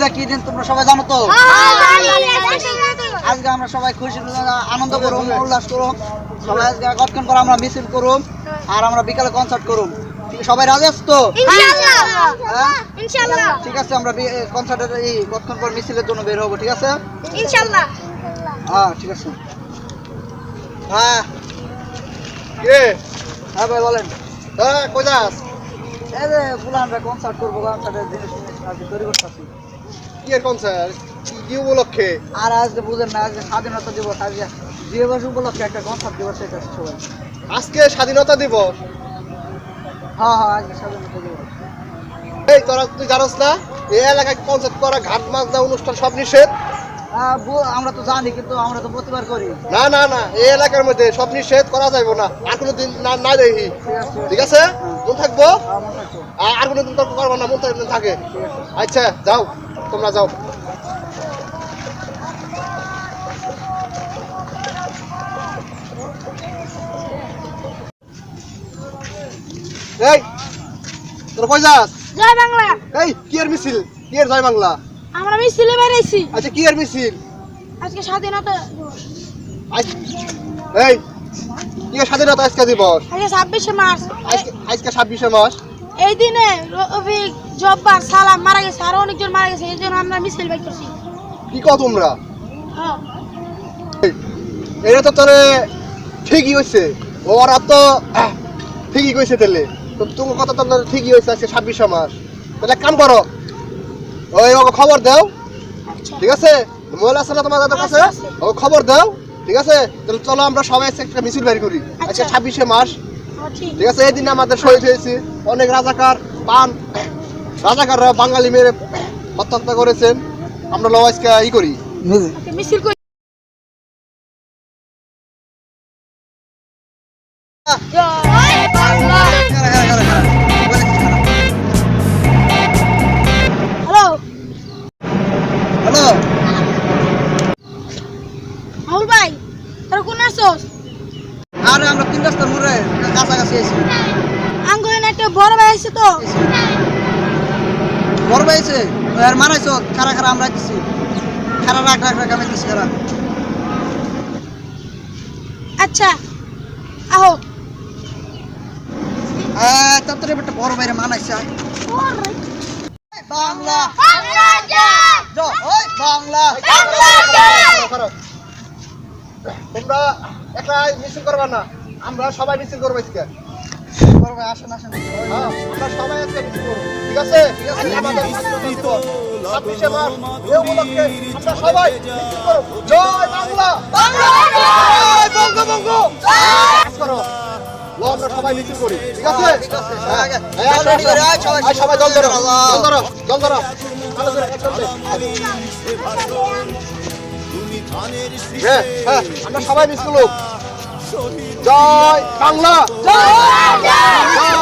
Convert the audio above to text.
যে কি দিন তোমরা সবাই জানো তো? আজকে আমরা সবাই খুশি আনন্দ করুম উল্লাস করুম। সবাই আজকে পর আমরা মিছিল করুম আর আমরা বিকালে কনসার্ট করুম। সবাই রাজি আছো তো? হ্যাঁ? ঠিক আছে আমরা কনসার্টের এই কতক্ষণ পর মিছিলের জন্য বের হব ঠিক আছে? হ্যাঁ ঠিক আছে। হ্যাঁ। কে? হ্যাঁ ভাই বলেন। হ্যাঁ কই যাস? এই যে আমরা কনসার্ট করব কনসার্টের জিনিস আজকে তৈরি করতেছি। কনসার্ট কি উপলক্ষে? আর আজকে বুঝেন না আজকে স্বাধীনতা দিবস আজকে দিবস উপলক্ষে একটা কনসার্ট দিবস এটা সবাই। আজকে স্বাধীনতা দিবস? হ্যাঁ হ্যাঁ আজকে স্বাধীনতা দিবস। এই তোরা তুই জানোস না এই এলাকায় কনসার্ট করা ঘাট মাজনা অনুষ্ঠান সব নিষেধ? আমরা তো জানি কিন্তু আমরা তো প্রতিবার করি। না না না এই এলাকার মধ্যে সব নিষেধ করা যাবে না আর কোনো দিন না না দেখি ঠিক আছে। মন থাকব? হ্যাঁ, মনে থাকব। আর আর কোনো দিন তর্ক করব না মন থাকে। আচ্ছা যাও। তোমরা যাও। এই তোর কই যাস? জয় বাংলা। এই কি এর মিছিল? কি এর জয় বাংলা? আমরা মিছিলে বেরিয়েছি আচ্ছা কি এর মিছিল? আজকে স্বাধীনতা এই কি স্বাধীনতা আজকে দিবস? আজকে ছাব্বিশে মার্চ। আজকে ছাব্বিশে মাস এই দিনে রফিক জব্বার সালাম মারা গেছে আরও অনেকজন মারা গেছে এই জন্য আমরা মিছিল বের করছি কি কও তোমরা? হ্যাঁ। এটা তো তোরে ঠিকই হয়েছে ওরা তো ঠিকই কইছে তাহলে। তো তোমার কথা তো ঠিকই হয়েছে আজকে ছাব্বিশে মাস। তাহলে কাম করো ওই ওকে খবর দাও। আচ্ছা। ঠিক আছে? মোবাইল আছে না তোমাদের কাছে। আছে, আছে। ওকে খবর দাও। ঠিক আছে? তাহলে চলো আমরা সবাই একটা মিছিল বের করি। আজকে আচ্ছা। ছাব্বিশে মাস। ঠিক আছে। এই দিন আমাদের শহীদ হয়েছে। অনেক রাজাকার পান রাজাকাররা বাঙালি মেরে হত্যা করেছেন। আমরা লও ই করি। মিছিল করি। আরে আমরা তিন রাস্তার মোড়ে কাছাকাছি এসেছি আঙ্গুলে একটা বড় ভাই আছে তো। বড় পাইছে আর মারাইছো খারা খারা আমরা দিচ্ছি খারা রাখ রাখ রাখ আমি দিচ্ছি খারা আচ্ছা আহো। তাড়াতাড়ি একটা বড় বাইরে মানাইছে। আয়। বাংলা জয় বাংলা খারাপ, খারাপ। তোমরা মিছিল করবা না। আমরা সবাই মিছিল করব আজকে। আসেন আসেন। হ্যাঁ, আমরা সবাই আজকে মিছিল করব। ঠিক আছে? ছাব্বিশে মার্চ উপলক্ষে আমরা সবাই মিছিল করব। জয় বাংলা! বঙ্গবঙ্গ করো। আমরা সবাই মিছিল করি। ঠিক আছে? হ্যাঁ। হ্যাঁ। সবাই ধরো। ধরো ধরো। আমরা সবাই মিছিল। জয় বাংলা। জয়